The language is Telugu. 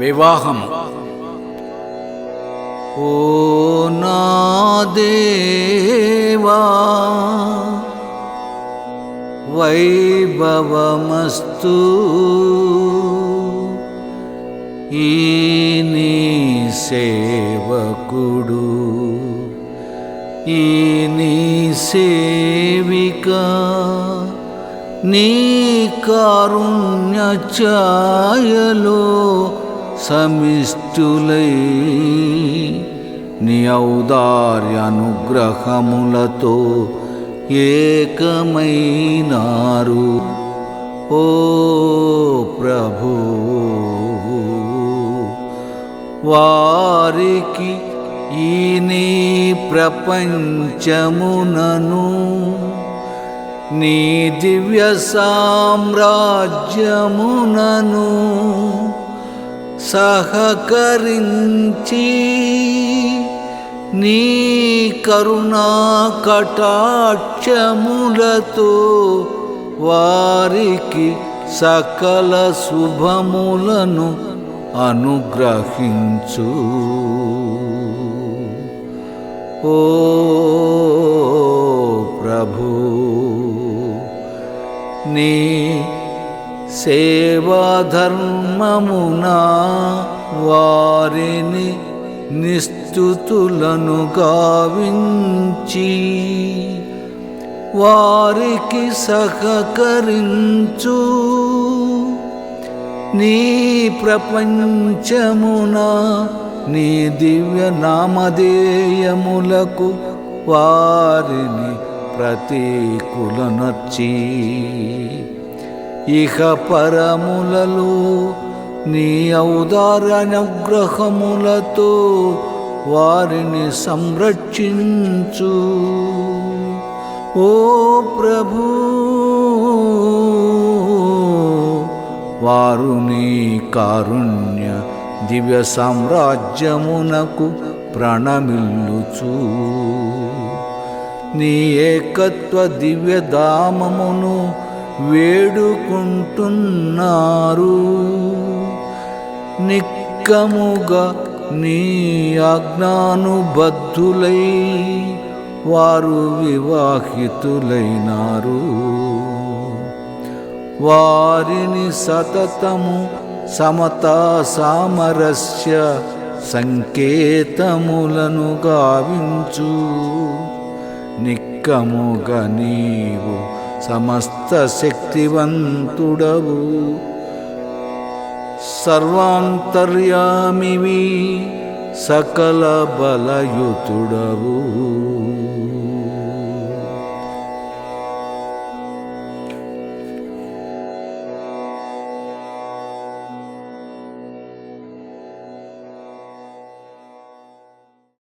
వివాహము. ఓ నా దేవా వైభవమస్తు ఈ సేవకుడు ఈ సేవిక నీ కారుణ్య ఛాయలో సమిష్టులై నీ ఔదార్యనుగ్రహములతో ఏకమైనారు. ఓ ప్రభు వారికి ఈ నీ ప్రపంచమునను నీ దివ్య సామ్రాజ్యమునను సహకరించి నీ కరుణా కటాక్షములతో వారికి సకల శుభములను అనుగ్రహించు. ఓ ప్రభు నీ సేవాధర్మమునా వారిని నిస్తుతులను గావించి వారికి సహకరించు. నీ ప్రపంచమున నీ దివ్య నామధేయములకు వారిని ప్రతీకులనర్చి. ఇహ పరములలో నీ ఔదారనుగ్రహములతో వారిని సంరక్షించు. ఓ ప్రభు వారు నీ కారుణ్య దివ్య సామ్రాజ్యమునకు ప్రణమిల్లుచు. నీ ఏకత్వ దివ్య దామమును వేడుకుంటున్నారు. నిక్కముగా నీ ఆజ్ఞానుబద్ధులై వారు వివాహితులైనారు. వారిని సతతము సమతా సామరస్య సంకేతములను గావించు. నిక్కముగా నీవు సమస్త శక్తివంతుడవు. సర్వాంతర్యామివి సకల బలయుతుడవు.